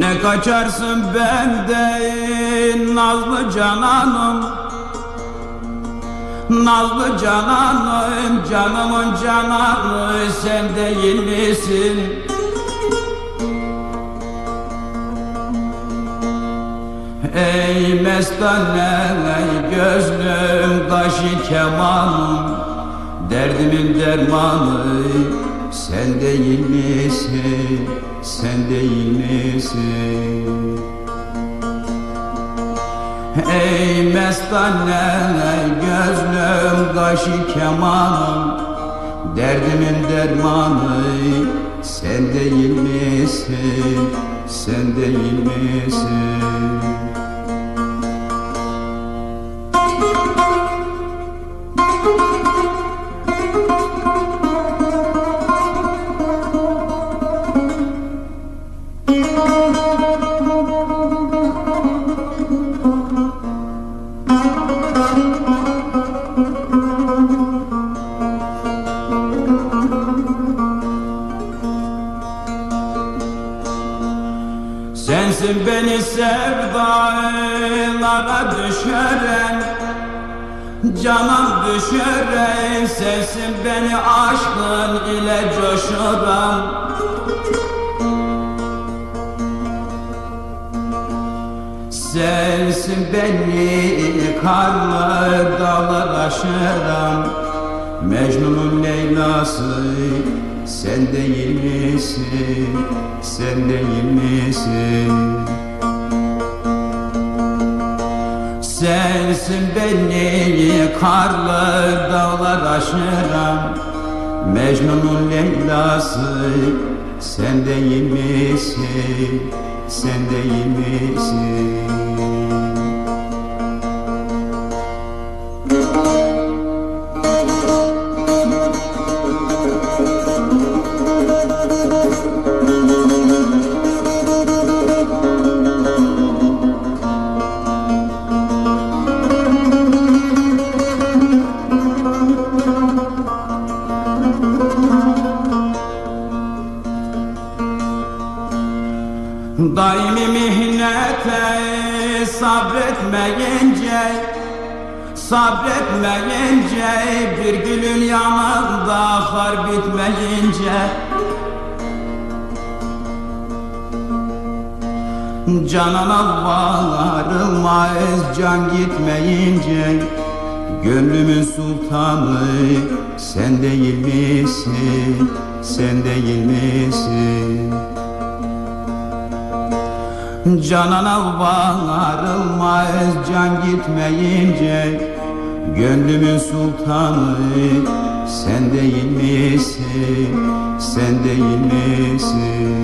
Ne kaçarsın benden nazlı cananım Nazlı cananım canımın cananı sen değil misin? Ey mestane ey gözlüm kaşı kemanım Derdimin dermanı sen değil misin? Sen değil misin? Ey mestane gözlüm kaşı kemanım Derdimin dermanı sen değil misin? Sen değil misin? Sensin beni sevdalara düşüren Canım düşüren Sensin beni aşkın ile coşuran. Sensin beni karlı dağlar aşıran Mecnun'un Leyla'sı sen değil misin? Sen değil misin? Sensin beni karlı dağlar aşıran Mecnun'un Leyla'sı sen değil misin? Sen değil misin? Daimi mihnete sabretmeyince Sabretmeyince bir gülün yanında har bitmeyince Canana varılmaz can gitmeyince Gönlümün sultanı sen değil misin? Sen değil misin? Canana varılmaz can gitmeyince Gönlümün sultanı sen değil misin? Sen değil misin?